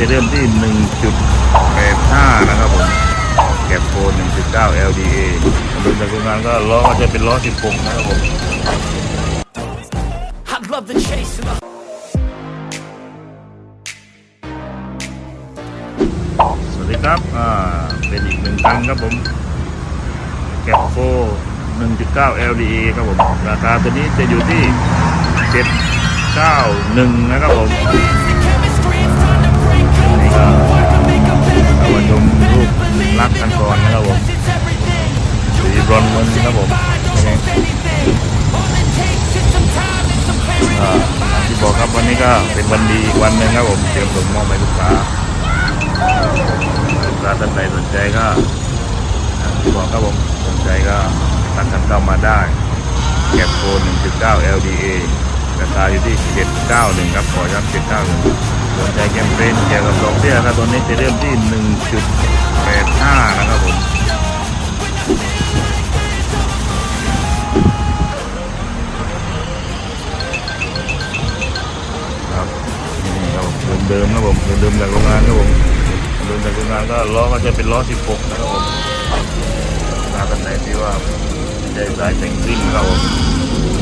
จะเริ่มที่ 1.85 นะครับผมแกปโฟ1.9 LDA โดยจากโรงงานก็ล้อก็จะเป็นล้อ 16 นะครับผม I love the chase and the สวัสดีครับ อ่า เป็นอีกหนึ่งตังครับผมแกปโฟ1.9 LDA ครับผม ราคาตัวนี้จะอยู่ที่ 791 นะครับผม รอนมันครับผมโอ่าอย่างที่บอกครับวันนี้ก็เป็นวันดีวันหนึ่งครับผมเตรียมส่งมอบให้ลูกค้าลูกค้าท่านใดสนใจก็ที่บอกครับผมสนใจก็ตัดกันเข้ามาได้แก็บโฟน1.9 LDA ราคาอยู่ที่ 791 ครับขอย้ำ791สนใจแคมเปญเกี่ยวกับดอกเบี้ยครับตัวนี้จะเริ่มที่ 1.85 เดิมนะผมเดิมจากโรงงานครับผมเดิมจากโรงงานก็ล้อก็จะเป็นล้อ 16 นะครับผมถ้าท่านไหนที่ว่าใจสายแต่งซิ่งครับผม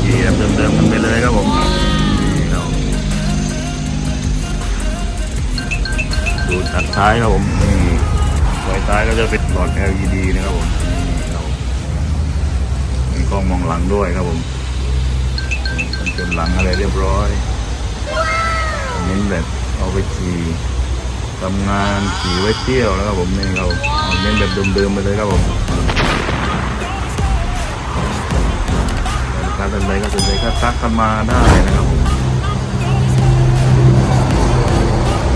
ขี่แบบเดิมๆกันไปเลยครับผมดูตัดท้ายครับผมนี่ไฟท้ายก็จะเป็นหลอด LED นะครับผมมีกล้องมองหลังด้วยครับผมกันชนหลังอะไรเรียบร้อยเน้นแบบ เอาไปขี่ทำงานขี่ไว้เที่ยวแล้วครับผมนี่เราเอาเน้นแบบเดิมๆไปเลยครับผมลูกค้าท่านใดก็สนใจก็ทักกันมาได้นะครับผม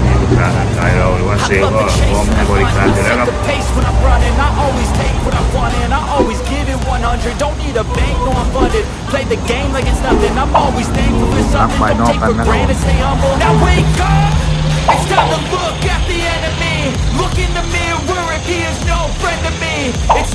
นี่ลูกค้าทางขายเราหรือว่าเซลล์ก็พร้อมให้บริการอยู่แล้วครับ Set the pace when I'm running. I always take what I want and I always give it 100. Don't need a bank, no I'm funded. Play the game like it's nothing. I'm always thankful for something. by Don't take for Norton, granted. Stay humble. Now wake up. It's time to look at the enemy. Look in the mirror if he is no friend to me. It's